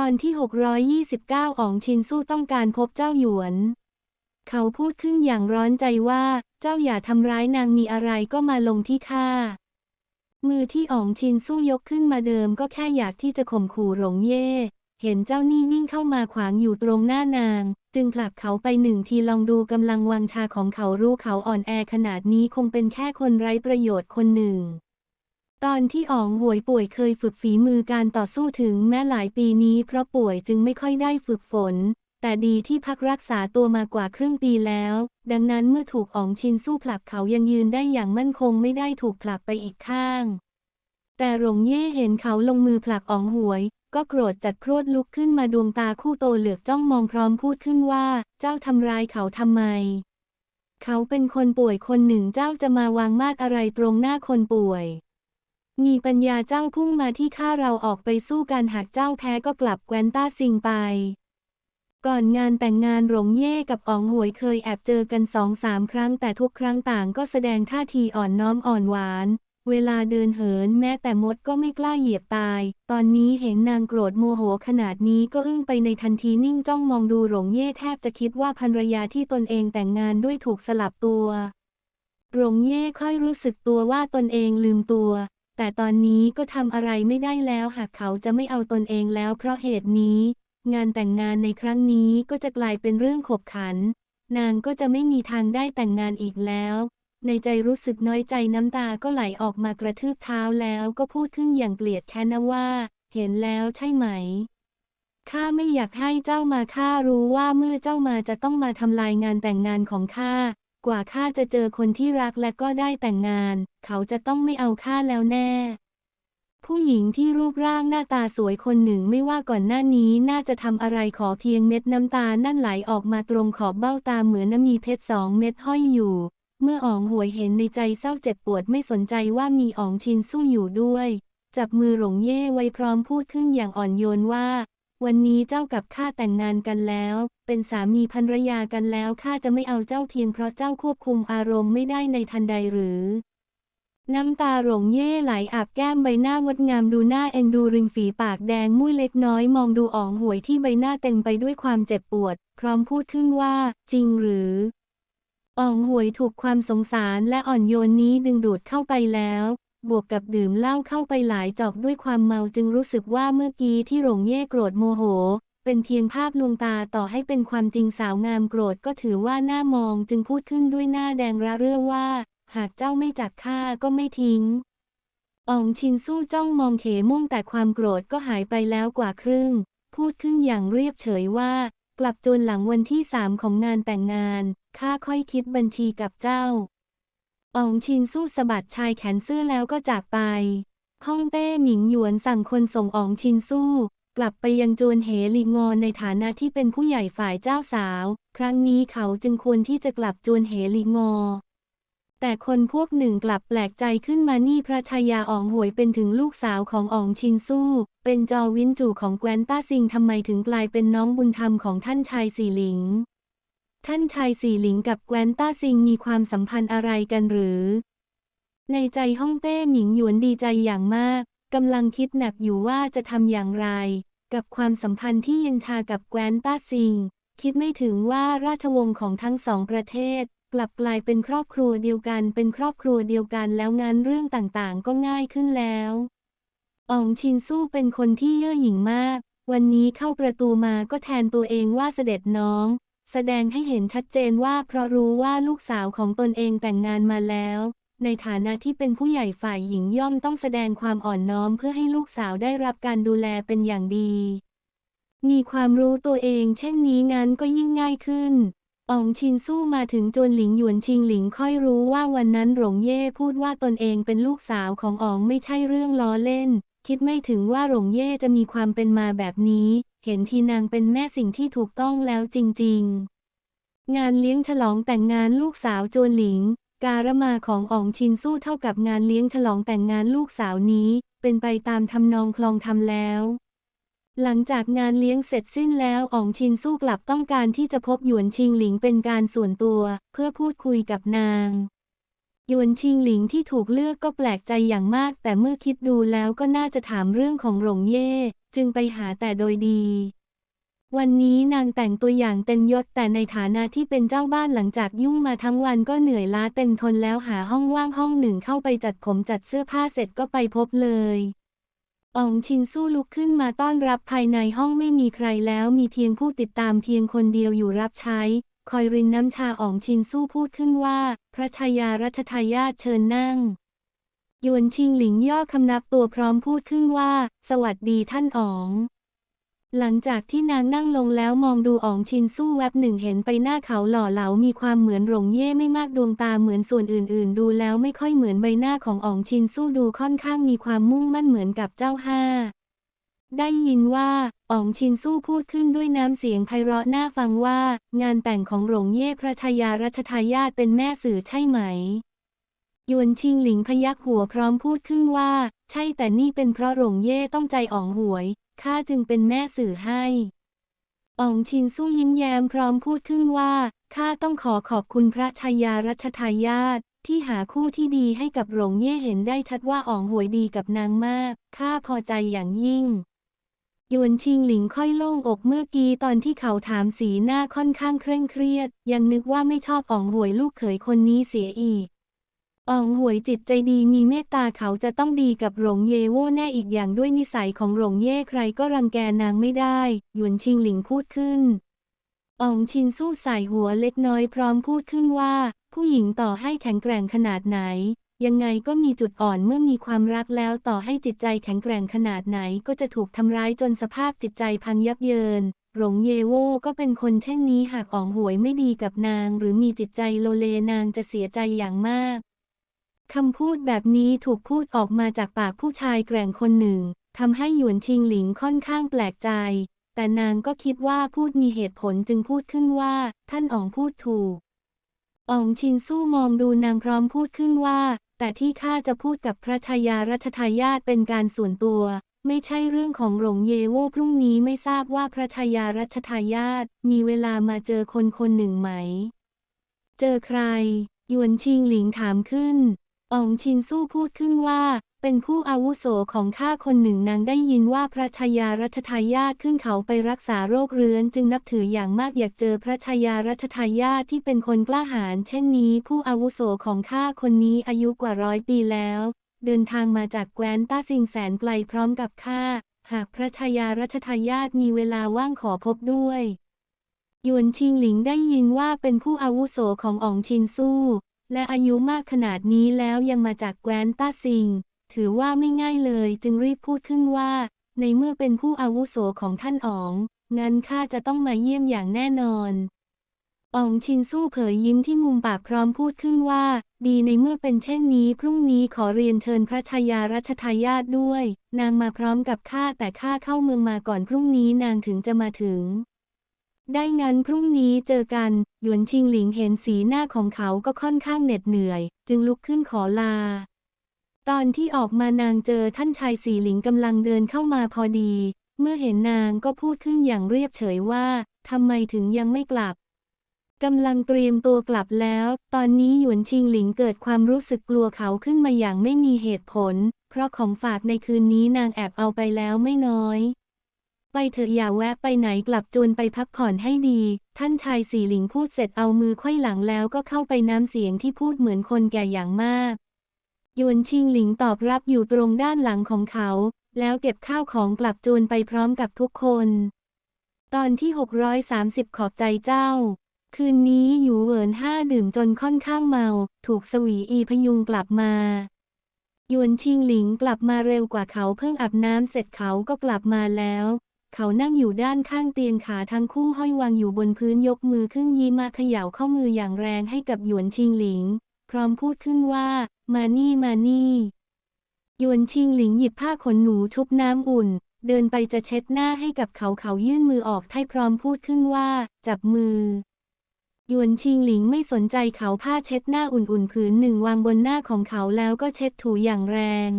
ตอนที่ 629 อองชินสู้ต้องการพบเจ้าหยวน เขาพูดขึ้นอย่างร้อนใจว่า เจ้าอย่าทำร้ายนางมีอะไรก็มาลงที่ข้า มือที่อองชินสู้ยกขึ้นมาเดิมก็แค่อยากที่จะข่มขู่หลงเย่ เห็นเจ้านี่วิ่งเข้ามาขวางอยู่ตรงหน้านาง จึงผลักเขาไปหนึ่งทีลองดูกำลังวังชาของเขารู้เขาอ่อนแอขนาดนี้คงเป็นแค่คนไร้ประโยชน์คนหนึ่ง ตอนที่อ๋องหวยป่วยเคยฝึกฝีมือการต่อสู้ถึงแม้หลายปีนี้เพราะป่วยจึงไม่ค่อยได้ฝึกฝน แต่ดีที่พักรักษาตัวมากว่าครึ่งปีแล้ว ดังนั้นเมื่อถูกอ๋องชินสู้ผลักเขายังยืนได้อย่างมั่นคงไม่ได้ถูกผลักไปอีกข้าง แต่หลงเย่เห็นเขาลงมือผลักอ๋องหวย ก็โกรธจัดโครดลุกขึ้นมาดวงตาคู่โตเหลือกจ้องมองพร้อมพูดขึ้นว่า เจ้าทำร้ายเขาทำไม เขาเป็นคนป่วยคนหนึ่งเจ้าจะมาวางมาดอะไรตรงหน้าคนป่วย มีปัญญาเจ้าพุ่งมาที่ข้าเราออกไปสู้กันหากเจ้าแพ้ก็กลับแกวนต้าซิงไป ก่อนงานแต่งงานหลงเย่กับอ๋องหวยเคยแอบเจอกันสองสามครั้งแต่ทุกครั้งต่างก็แสดงท่าทีอ่อนน้อมอ่อนหวาน เวลาเดินเหินแม้แต่มดก็ไม่กล้าเหยียบตาย ตอนนี้เห็นนางโกรธโมโหขนาดนี้ก็อึ้งไปในทันทีนิ่งจ้องมองดูหลงเย่แทบจะคิดว่าภรรยาที่ตนเองแต่งงานด้วยถูกสลับตัวหลงเย่ค่อยรู้สึกตัวว่าตนเองลืมตัว แต่ตอนนี้ก็ทำอะไรไม่ได้แล้วหากเขาจะไม่เอาตนเองแล้วเพราะเหตุนี้ งานแต่งงานในครั้งนี้ก็จะกลายเป็นเรื่องขบขัน นางก็จะไม่มีทางได้แต่งงานอีกแล้ว ในใจรู้สึกน้อยใจน้ำตาก็ไหลออกมากระทืบเท้าแล้วก็พูดขึ้นอย่างเกลียดแค้นนะว่า เห็นแล้วใช่ไหมข้าไม่อยากให้เจ้ามาข้ารู้ว่าเมื่อเจ้ามาจะต้องมาทำลายงานแต่งงานของข้า กว่าข้าจะเจอคนที่รักและก็ได้แต่งงาน เขาจะต้องไม่เอาข้าแล้วแน่ ผู้หญิงที่รูปร่างหน้าตาสวยคนหนึ่งไม่ว่าก่อนหน้านี้น่าจะทำอะไรขอเพียงเม็ดน้ำตานั่นไหลออกมาตรงขอบเบ้าตาเหมือนน้ำมีเพชรสองเม็ดห้อยอยู่ เมื่ออ๋องหวยเห็นในใจเศร้าเจ็บปวดไม่สนใจว่ามีอ๋องชินสู้อยู่ด้วย จับมือหลงเย่ไว้พร้อมพูดขึ้นอย่างอ่อนโยนว่า วันนี้เจ้ากับข้าแต่งงานกันแล้ว เป็นสามีภรรยากันแล้วข้าจะไม่เอาเจ้าเพียงเพราะเจ้าควบคุมอารมณ์ไม่ได้ในทันใดหรือ น้ำตาหลงเย่ไหลอาบแก้มใบหน้างดงามดูหน้าเอ็นดูริมฝีปากแดงมุ้ยเล็กน้อยมองดูอ๋องหวยที่ใบหน้าเต็มไปด้วยความเจ็บปวด พร้อมพูดขึ้นว่า จริงหรืออ่องหวยถูกความสงสารและอ่อนโยนนี้ดึงดูดเข้าไปแล้ว บวกกับดื่มเหล้าเข้าไปหลายจอกด้วยความเมาจึงรู้สึกว่าเมื่อกี้ที่หลงเย่โกรธโมโห เป็นเพียงภาพลวงตาต่อให้เป็นความจริงสาวงามโกรธก็ถือว่าหน้ามองจึงพูดขึ้นด้วยหน้าแดงระเรื่อว่า หากเจ้าไม่จักข้าก็ไม่ทิ้งอ่องชินสู้จ้องมองเขม่งแต่ความโกรธก็หายไปแล้วกว่าครึ่ง พูดขึ้นอย่างเรียบเฉยว่า กลับจนหลังวันที่สามของงานแต่งงานข้าค่อยคิดบัญชีกับเจ้า อองชินสู้สะบัดชายแขนเสื้อแล้วก็จากไปฮ่องเต้หมิงหยวนสั่งคนส่งอองชินสู้ กลับไปยังจวนเหลีงอนในฐานะที่เป็นผู้ใหญ่ฝ่ายเจ้าสาว ครั้งนี้เขาจึงควรที่จะกลับจวนเหลีงอ แต่คนพวกหนึ่งกลับแปลกใจขึ้นมานี่พระชายาอองหวยเป็นถึงลูกสาวของอองชินสู้ เป็นจอวินจูของแกวนต้าซิงทำไมถึงกลายเป็นน้องบุญธรรมของท่านชายสีหลิง ท่านชายสีหลิงกับแกวนต้าซิงมีความสัมพันธ์อะไรกันหรือ ในใจฮ่องเต้หมิงหยวนดีใจอย่างมากกำลังคิดหนักอยู่ว่าจะทำอย่างไร กับความสัมพันธ์ที่เย็นชากับแกวนต้าซิง คิดไม่ถึงว่าราชวงศ์ของทั้งสองประเทศ กลับกลายเป็นครอบครัวเดียวกันเป็นครอบครัวเดียวกันแล้วงานเรื่องต่างๆ ก็ง่ายขึ้นแล้วอองชินสู้เป็นคนที่เย่อหยิ่งมาก วันนี้เข้าประตูมาก็แทนตัวเองว่าเสด็จน้อง แสดงให้เห็นชัดเจนว่าเพราะรู้ว่าลูกสาวของตนเองแต่งงานมาแล้ว ในฐานะที่เป็นผู้ใหญ่ฝ่ายหญิงย่อมต้องแสดงความอ่อนน้อมเพื่อให้ลูกสาวได้รับการดูแลเป็นอย่างดี มีความรู้ตัวเองเช่นนี้งั้นก็ยิ่งง่ายขึ้นอองชินสู้มาถึงจนหลิงหยวนชิงหลิงค่อยรู้ว่าวันนั้นหลงเย่พูดว่าตนเองเป็นลูกสาวของอองไม่ใช่เรื่องล้อเล่น คิดไม่ถึงว่าหลงเย่จะมีความเป็นมาแบบนี้ เห็นทีนางเป็นแม่สิ่งที่ถูกต้องแล้วจริง ๆ งานเลี้ยงฉลองแต่งงานลูกสาวจวนหลิง การมาของอองชินสู้เท่ากับงานเลี้ยงฉลองแต่งงานลูกสาวนี้ เป็นไปตามทำนองคลองทำแล้วหลังจากงานเลี้ยงเสร็จสิ้นแล้วอ๋องชินสู้กลับต้องการที่จะพบหยวนชิงหลิงเป็นการส่วนตัว เพื่อพูดคุยกับนาง หยวนชิงหลิงที่ถูกเลือกก็แปลกใจอย่างมาก แต่เมื่อคิดดูแล้วก็น่าจะถามเรื่องของหลงเย่ จึงไปหาแต่โดยดี วันนี้นางแต่งตัวอย่างเต็มยศแต่ในฐานะที่เป็นเจ้าบ้านหลังจากยุ่งมาทั้งวันก็เหนื่อยล้าเต็มทนแล้วหาห้องว่างห้องหนึ่งเข้าไปจัดผมจัดเสื้อผ้าเสร็จก็ไปพบเลยอองชินสู้ลุกขึ้นมาต้อนรับภายในห้องไม่มีใครแล้วมีเพียงผู้ติดตามเพียงคนเดียวอยู่รับใช้ คอยรินน้ำชาอองชินสู้พูดขึ้นว่า พระชายารัชทายาทเชิญนั่ง ยวนชิงหลิงย่อคำนับตัวพร้อมพูดขึ้นว่า สวัสดีท่านอ๋อง หลังจากที่นางนั่งลงแล้วมองดูอ๋องชินสู้แวบหนึ่งเห็นไปหน้าเขาหล่อเหลา มีความเหมือนหลงเย่ไม่มากดวงตาเหมือนส่วนอื่น ๆ ดูแล้วไม่ค่อยเหมือนใบหน้าของอ๋องชินสู้ดูค่อนข้างมีความมุ่งมั่นเหมือนกับเจ้าห้าได้ยินว่าอ๋องชินสู้พูดขึ้นด้วยน้ำเสียงไพเราะน่าฟังว่า งานแต่งของหลงเย่พระชายารัชทายาทเป็นแม่สื่อใช่ไหม ยวนชิงหลิงพยักหัวพร้อมพูดขึ้นว่า ใช่แต่นี่เป็นเพราะหลงเย่ต้องใจอ๋องหวย ข้าจึงเป็นแม่สื่อให้อ๋องชินสู้ยิ้มแย้มพร้อมพูดขึ้นว่า ข้าต้องขอขอบคุณพระชายารัชทายาทที่หาคู่ที่ดีให้กับหลงเย่เห็นได้ชัดว่าอ๋องหวยดีกับนางมาก ข้าพอใจอย่างยิ่งยวนชิงหลิงค่อยโล่งอกเมื่อกี้ตอนที่เขาถามสีหน้าค่อนข้างเคร่งเครียด ยังนึกว่าไม่ชอบอ๋องหวยลูกเขยคนนี้เสียอีก อ๋องหวยจิตใจดีมีเมตตาเขาจะต้องดีกับหลงเย่โว่แน่อีกอย่างด้วยนิสัยของหลงเย่ใครก็รังแกนางไม่ได้ หยวนชิงหลิงพูดขึ้นอ๋องชินสู้ใส่หัวเล็กน้อยพร้อมพูดขึ้นว่า ผู้หญิงต่อให้แข็งแกร่งขนาดไหน ยังไงก็มีจุดอ่อนเมื่อมีความรักแล้วต่อให้จิตใจแข็งแกร่งขนาดไหนก็จะถูกทำร้ายจนสภาพจิตใจพังยับเยินหลงเยโวก็เป็นคนเช่นนี้หากอ๋องหวยไม่ดีกับนาง หรือมีจิตใจโลเลนางจะเสียใจอย่างมาก คำพูดแบบนี้ถูกพูดออกมาจากปากผู้ชายแกร่งคนหนึ่งทำให้หยวนชิงหลิงค่อนข้างแปลกใจ แต่นางก็คิดว่าพูดมีเหตุผลจึงพูดขึ้นว่า ท่านอ๋องพูดถูกอ๋องชินสู้มองดูนางพร้อมพูดขึ้นว่า แต่ที่ข้าจะพูดกับพระชายารัชทายาทเป็นการส่วนตัว ไม่ใช่เรื่องของหลงเยโวพรุ่งนี้ไม่ทราบว่าพระชายารัชทายาทมีเวลามาเจอคนคนหนึ่งไหม เจอใครหยวนชิงหลิงถามขึ้น อ๋องชินสู้พูดขึ้นว่า เป็นผู้อาวุโสของข้าคนหนึ่งนางได้ยินว่าพระชายารัชทายาทขึ้นเขาไปรักษาโรคเรื้อนจึงนับถืออย่างมากอยากเจอพระชายารัชทายาทที่เป็นคนกล้าหาญเช่นนี้ ผู้อาวุโสของข้าคนนี้อายุกว่าร้อยปีแล้ว เดินทางมาจากแคว้นต้าซิงแสนไกลพร้อมกับข้าหากพระชายารัชทายาทมีเวลาว่างขอพบด้วยยวนชิงหลิงได้ยินว่าเป็นผู้อาวุโสของอ๋องชินสู้ และอายุมากขนาดนี้แล้วยังมาจากแคว้นต้าซิง ถือว่าไม่ง่ายเลยจึงรีบพูดขึ้นว่า ในเมื่อเป็นผู้อาวุโสของท่านอ๋อง งั้นข้าจะต้องมาเยี่ยมอย่างแน่นอนอ๋องชินสู้เผยยิ้มที่มุมปากพร้อมพูดขึ้นว่า ดีในเมื่อเป็นเช่นนี้พรุ่งนี้ขอเรียนเชิญพระชายารัชทายาทด้วย นางมาพร้อมกับข้าแต่ข้าเข้าเมืองมาก่อนพรุ่งนี้นางถึงจะมาถึง ได้งั้นพรุ่งนี้เจอกัน หยวนชิงหลิงเห็นสีหน้าของเขาก็ค่อนข้างเหน็ดเหนื่อย จึงลุกขึ้นขอลา ตอนที่ออกมานางเจอท่านชายสีหลิงกำลังเดินเข้ามาพอดี เมื่อเห็นนางก็พูดขึ้นอย่างเรียบเฉยว่าทำไมถึงยังไม่กลับกำลังเตรียมตัวกลับแล้ว ตอนนี้หยวนชิงหลิงเกิดความรู้สึกกลัวเขาขึ้นมาอย่างไม่มีเหตุผล เพราะของฝากในคืนนี้นางแอบเอาไปแล้วไม่น้อย ไปเถอะอย่าแวะไปไหนกลับจวนไปพักผ่อนให้ดี ท่านชายสีหลิงพูดเสร็จเอามือไขว้หลังแล้วก็เข้าไปน้ำเสียงที่พูดเหมือนคนแก่อย่างมาก ยวนชิงหลิงตอบรับอยู่ตรงด้านหลังของเขา แล้วเก็บข้าวของกลับจวนไปพร้อมกับทุกคน ตอนที่ 630 ขอบใจเจ้า คืนนี้อยู่เหวินห้าดื่มจนค่อนข้างเมา ถูกสวีอีพยุงกลับมายวนชิงหลิงกลับมาเร็วกว่าเขาเพิ่งอาบน้ำเสร็จเขาก็กลับมาแล้ว เขานั่งอยู่ด้านข้างเตียงขาทั้งคู่ห้อยวางอยู่บนพื้นยกมือขึ้นยิ้มมาเขย่าข้อมืออย่างแรงให้กับหยวนชิงหลิง พร้อมพูดขึ้นว่า มานี่มานี่หยวนชิงหลิงหยิบผ้าขนหนูชุบน้ำอุ่น เดินไปจะเช็ดหน้าให้กับเขาเขายื่นมือออกให้พร้อมพูดขึ้นว่า จับมือหยวนชิงหลิงไม่สนใจเขาผ้าเช็ดหน้าอุ่นๆผืนหนึ่งวางบนหน้าของเขาแล้วก็เช็ดถูอย่างแรง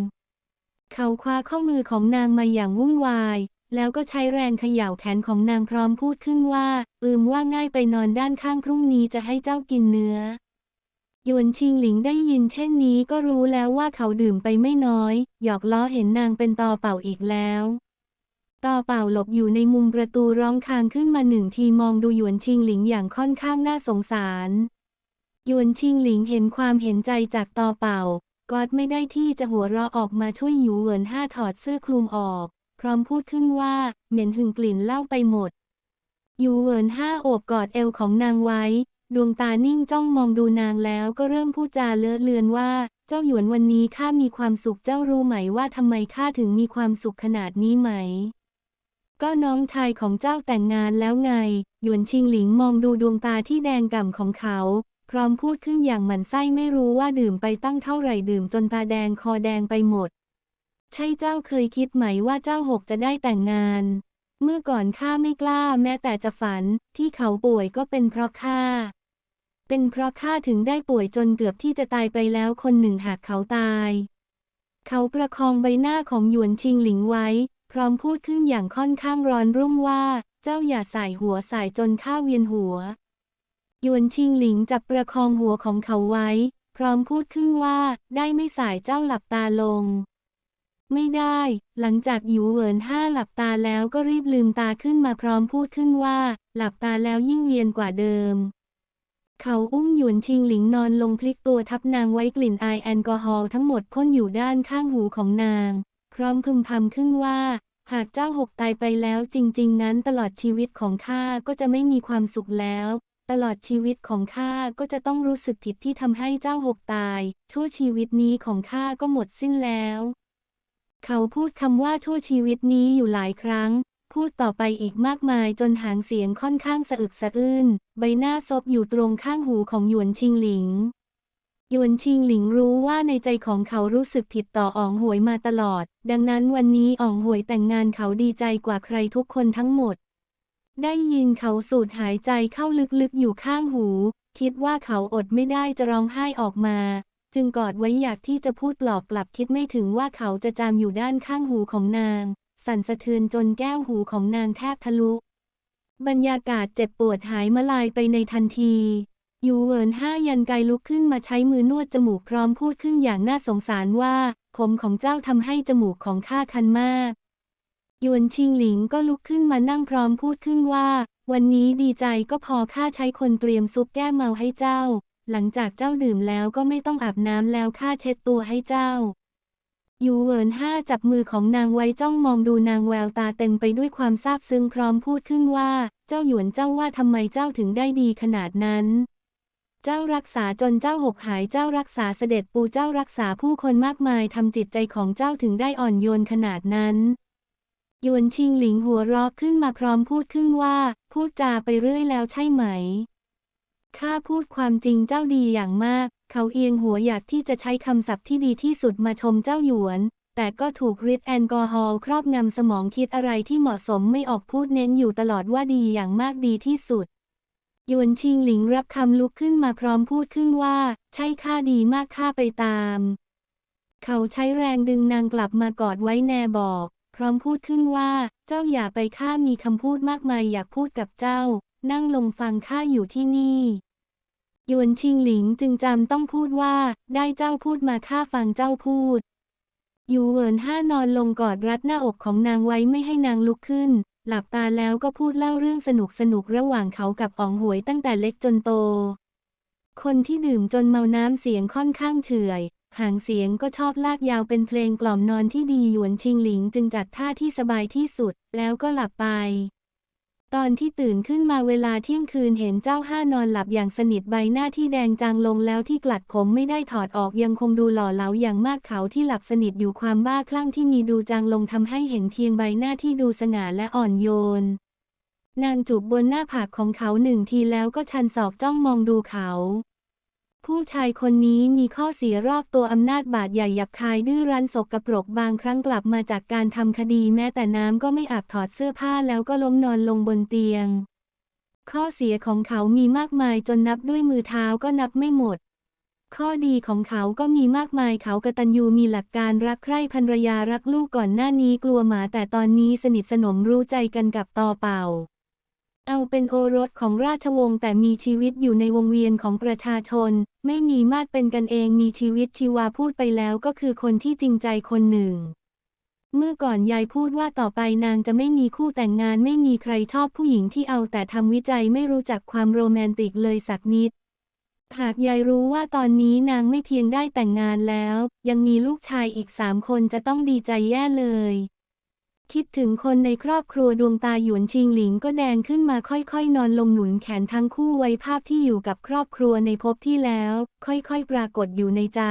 เขาคว้าข้อมือของนางมาอย่างวุ่นวาย แล้วก็ใช้แรงเขย่าแขนของนางพร้อมพูดขึ้นว่า อืมว่าง่ายไปนอนด้านข้างพรุ่งนี้จะให้เจ้ากินเนื้อ ยวนชิงหลิงได้ยินเช่นนี้ก็รู้แล้วว่าเขาดื่มไปไม่น้อย หยอกล้อเห็นนางเป็นตอเป่าอีกแล้วต่อเป่าหลบอยู่ในมุมประตูร้องคางขึ้นมาหนึ่งทีมองดูหยวนชิงหลิงอย่างค่อนข้างน่าสงสารหยวนชิงหลิงเห็นความเห็นใจจากต่อเป่า กอดไม่ได้ที่จะหัวเราะออกมาช่วยหยูเหวินห้าถอดเสื้อคลุมออก พร้อมพูดขึ้นว่า เหม็นหึงกลิ่นเหล้าไปหมด ยูเวินห้าโอบกอดเอวของนางไว้ ดวงตานิ่งจ้องมองดูนางแล้วก็เริ่มพูดจาเลอะเลือนว่า เจ้าหยวนวันนี้ข้ามีความสุขเจ้ารู้ไหมว่าทำไมข้าถึงมีความสุขขนาดนี้ไหม ก็น้องชายของเจ้าแต่งงานแล้วไง หยวนชิงหลิงมองดูดวงตาที่แดงก่ำของเขาพร้อมพูดขึ้นอย่างหมันไส้ไม่รู้ว่าดื่มไปตั้งเท่าไหร่ดื่มจนตาแดงคอแดงไปหมด ใช่เจ้าเคยคิดไหมว่าเจ้าหกจะได้แต่งงาน เมื่อก่อนข้าไม่กล้าแม้แต่จะฝัน ที่เขาป่วยก็เป็นเพราะข้า เป็นเพราะข้าถึงได้ป่วยจนเกือบที่จะตายไปแล้วคนหนึ่งหากเขาตาย เขาประคองใบหน้าของหยวนชิงหลิงไว้ พร้อมพูดขึ้นอย่างค่อนข้างร้อนรุ่มว่า เจ้าอย่าใส่หัวใส่จนข้าเวียนหัว หยวนชิงหลิงจับประคองหัวของเขาไว้ พร้อมพูดขึ้นว่า ได้ไม่สายเจ้าหลับตาลง ไม่ได้ หลังจากหยูเหวินห้าหลับตาแล้วก็รีบลืมตาขึ้นมาพร้อมพูดขึ้นว่า หลับตาแล้วยิ่งเวียนกว่าเดิม เขาอุ้มหยวนชิงหลิงนอนลงพลิกตัวทับนางไว้กลิ่นไอแอลกอฮอล์ทั้งหมดพ่นอยู่ด้านข้างหูของนาง พร้อมพึมพำขึ้นว่า หากเจ้าหกตายไปแล้วจริง ๆ นั้นตลอดชีวิตของข้าก็จะไม่มีความสุขแล้ว ตลอดชีวิตของข้าก็จะต้องรู้สึกผิดที่ทำให้เจ้าหกตาย ชั่วชีวิตนี้ของข้าก็หมดสิ้นแล้ว เขาพูดคำว่าชั่วชีวิตนี้อยู่หลายครั้ง พูดต่อไปอีกมากมายจนหางเสียงค่อนข้างสะอึกสะอื้น ใบหน้าซบอยู่ตรงข้างหูของหยวนชิงหลิง หยวนชิงหลิงรู้ว่าในใจของเขารู้สึกผิดต่ออ๋องหวยมาตลอด ดังนั้นวันนี้อ๋องหวยแต่งงานเขาดีใจกว่าใครทุกคนทั้งหมด ได้ยินเขาสูดหายใจเข้าลึกๆอยู่ข้างหู คิดว่าเขาอดไม่ได้จะร้องไห้ออกมา จึงกอดไว้อยากที่จะพูดปลอบกลับคิดไม่ถึงว่าเขาจะจามอยู่ด้านข้างหูของนาง สั่นสะเทือนจนแก้วหูของนางแทบทะลุ บรรยากาศเจ็บปวดหายมาลายไปในทันทียูเวินห้ายันไกลุกขึ้นมาใช้มือนวดจมูกพร้อมพูดขึ้นอย่างน่าสงสารว่า ผมของเจ้าทำให้จมูกของข้าคันมากยวนชิงหลิงก็ลุกขึ้นมานั่งพร้อมพูดขึ้นว่า วันนี้ดีใจก็พอข้าใช้คนเตรียมซุปแก้เมาให้เจ้า หลังจากเจ้าดื่มแล้วก็ไม่ต้องอาบน้ำแล้วข้าเช็ดตัวให้เจ้า ยูเวินห้าจับมือของนางไว้จ้องมองดูนางแววตาเต็มไปด้วยความซาบซึ้งพร้อมพูดขึ้นว่า เจ้าหยวนเจ้าว่าทำไมเจ้าถึงได้ดีขนาดนั้น เจ้ารักษาจนเจ้าหกหายเจ้ารักษาเสด็จปูเจ้ารักษาผู้คนมากมายทำจิตใจของเจ้าถึงได้อ่อนโยนขนาดนั้นหยวนชิงหลิงหัวเราะขึ้นมาพร้อมพูดขึ้นว่า พูดจาไปเรื่อยแล้วใช่ไหม ข้าพูดความจริงเจ้าดีอย่างมาก เขาเอียงหัวอยากที่จะใช้คำศัพท์ที่ดีที่สุดมาชมเจ้าหยวน แต่ก็ถูกฤทธิ์แอลกอฮอล์ครอบงำสมองคิดอะไรที่เหมาะสมไม่ออกพูดเน้นอยู่ตลอดว่าดีอย่างมากดีที่สุดหยวนชิงหลิงรับคำลุกขึ้นมาพร้อมพูดขึ้นว่า ใช่ข้าดีมากข้าไปตาม เขาใช้แรงดึงนางกลับมากอดไว้แนบอก พร้อมพูดขึ้นว่า เจ้าอย่าไปข้ามีคำพูดมากมายอยากพูดกับเจ้า นั่งลงฟังข้าอยู่ที่นี่หยวนชิงหลิงจึงจำต้องพูดว่า ได้เจ้าพูดมาข้าฟังเจ้าพูดหยูเวินห้านอนลงกอดรัดหน้าอกของนางไว้ไม่ให้นางลุกขึ้น หลับตาแล้วก็พูดเล่าเรื่องสนุกสนุกระหว่างเขากับอ๋องหวยตั้งแต่เล็กจนโต คนที่ดื่มจนเมาน้ำเสียงค่อนข้างเฉื่อย หางเสียงก็ชอบลากยาวเป็นเพลงกล่อมนอนที่ดีหยวนชิงหลิงจึงจัดท่าที่สบายที่สุด แล้วก็หลับไป ตอนที่ตื่นขึ้นมาเวลาเที่ยงคืนเห็นเจ้าห้านอนหลับอย่างสนิทใบหน้าที่แดงจางลงแล้วที่กลัดผมไม่ได้ถอดออกยังคงดูหล่อเหลาอย่างมากเขาที่หลับสนิทอยู่ความบ้าคลั่งที่มีดูจางลงทำให้เห็นเพียงใบหน้าที่ดูสง่าและอ่อนโยน นางจูบบนหน้าผากของเขาหนึ่งทีแล้วก็ชันศอกจ้องมองดูเขา ผู้ชายคนนี้มีข้อเสียรอบตัวอำนาจบาดใหญ่หยับคายดื้อรั้นสกรปรกบางครั้งกลับมาจากการทำคดีแม้แต่น้ำก็ไม่อาบถอดเสื้อผ้าแล้วก็ล้มนอนลงบนเตียง ข้อเสียของเขามีมากมายจนนับด้วยมือเท้าก็นับไม่หมด ข้อดีของเขาก็มีมากมายเขากตัญญูมีหลักการรักใคร่ภรรยารักลูกก่อนหน้านี้กลัวหมาแต่ตอนนี้สนิทสนมรู้ใจกันกับตอเป่า เอาเป็นโอรสของราชวงศ์แต่มีชีวิตอยู่ในวงเวียนของประชาชน ไม่มีมาดเป็นกันเองมีชีวิตชีวาพูดไปแล้วก็คือคนที่จริงใจคนหนึ่ง เมื่อก่อนยายพูดว่าต่อไปนางจะไม่มีคู่แต่งงานไม่มีใครชอบผู้หญิงที่เอาแต่ทำวิจัยไม่รู้จักความโรแมนติกเลยสักนิด หากยายรู้ว่าตอนนี้นางไม่เพียงได้แต่งงานแล้ว ยังมีลูกชายอีกสามคนจะต้องดีใจแย่เลย คิดถึงคนในครอบครัวดวงตาหยวนชิงหลิงก็แดงขึ้นมาค่อยๆ นอนลงหนุนแขนทั้งคู่ไว้ภาพที่อยู่กับครอบครัวในภพที่แล้ว ค่อยๆ ปรากฏอยู่ในใจ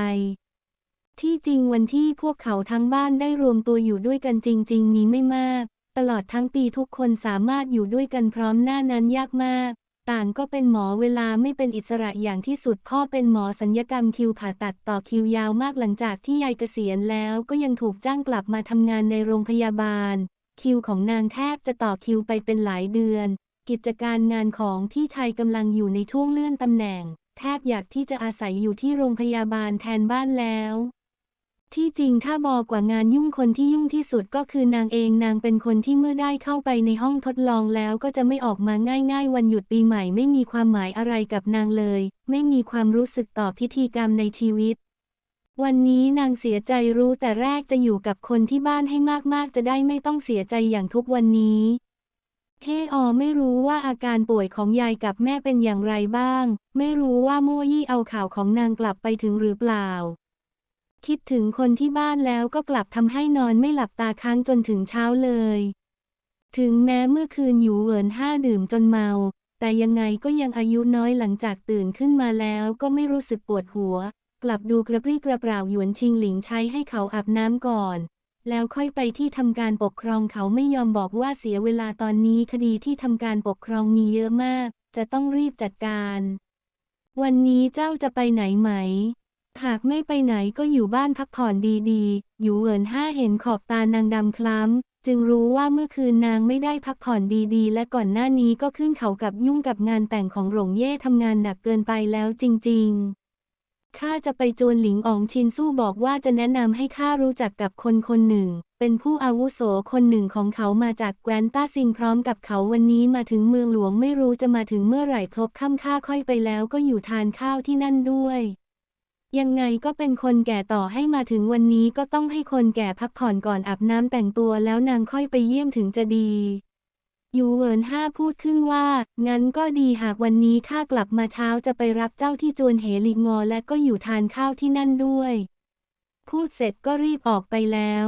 ที่จริงวันที่พวกเขาทั้งบ้านได้รวมตัวอยู่ด้วยกันจริง ๆ นี้ไม่มาก ตลอดทั้งปีทุกคนสามารถอยู่ด้วยกันพร้อมหน้านั้นยากมาก ต่างก็เป็นหมอเวลาไม่เป็นอิสระอย่างที่สุดพ่อเป็นหมอสัญญกรรมคิวผ่าตัดต่อคิวยาวมากหลังจากที่ยายเกษียณแล้วก็ยังถูกจ้างกลับมาทำงานในโรงพยาบาล คิวของนางแทบจะต่อคิวไปเป็นหลายเดือน กิจการงานของที่ชายกำลังอยู่ในช่วงเลื่อนตำแหน่ง แทบอยากที่จะอาศัยอยู่ที่โรงพยาบาลแทนบ้านแล้ว ที่จริงถ้าบอกกว่างานยุ่งคนที่ยุ่งที่สุดก็คือนางเองนางเป็นคนที่เมื่อได้เข้าไปในห้องทดลองแล้วก็จะไม่ออกมาง่าย ๆ วันหยุดปีใหม่ไม่มีความหมายอะไรกับนางเลย ไม่มีความรู้สึกต่อพิธีกรรมในชีวิต วันนี้นางเสียใจรู้แต่แรกจะอยู่กับคนที่บ้านให้มากๆ จะได้ไม่ต้องเสียใจอย่างทุกวันนี้เฮออไม่รู้ว่าอาการป่วยของยายกับแม่เป็นอย่างไรบ้าง ไม่รู้ว่าโมยี่เอาข่าวของนางกลับไปถึงหรือเปล่า คิดถึงคนที่บ้านแล้วก็กลับทำให้นอนไม่หลับตาค้างจนถึงเช้าเลย ถึงแม้เมื่อคืนอยู่เหวินห้าดื่มจนเมา แต่ยังไงก็ยังอายุน้อยหลังจากตื่นขึ้นมาแล้วก็ไม่รู้สึกปวดหัว กลับดูกระปรี้กระเปร่าหยวนชิงหลิงใช้ให้เขาอาบน้ำก่อน แล้วค่อยไปที่ทำการปกครองเขาไม่ยอมบอกว่าเสียเวลาตอนนี้คดีที่ทำการปกครองมีเยอะมาก จะต้องรีบจัดการ วันนี้เจ้าจะไปไหนไหม หากไม่ไปไหนก็อยู่บ้านพักผ่อนดีๆ อยู่เหินห้าเห็นขอบตานางดำคล้ำ จึงรู้ว่าเมื่อคืนนางไม่ได้พักผ่อนดีๆ และก่อนหน้านี้ก็ขึ้นเขากับยุ่งกับงานแต่งของหลงเย่ทำงานหนักเกินไปแล้วจริงๆ ข้าจะไปจวนหลิงอองชินสู้บอกว่าจะแนะนำให้ข้ารู้จักกับคนคนหนึ่ง เป็นผู้อาวุโสคนหนึ่งของเขามาจากแคว้นต้าซิงพร้อมกับเขาวันนี้มาถึงเมืองหลวงไม่รู้จะมาถึงเมื่อไหร่พบค่ำค่าค่อยไปแล้วก็อยู่ทานข้าวที่นั่นด้วย ยังไงก็เป็นคนแก่ต่อให้มาถึงวันนี้ก็ต้องให้คนแก่พักผ่อนก่อนอาบน้ำแต่งตัวแล้วนางค่อยไปเยี่ยมถึงจะดียูเวินห้าพูดขึ้นว่า งั้นก็ดีหากวันนี้ข้ากลับมาเช้าจะไปรับเจ้าที่จวนเหลิงงอและก็อยู่ทานข้าวที่นั่นด้วย พูดเสร็จก็รีบออกไปแล้ว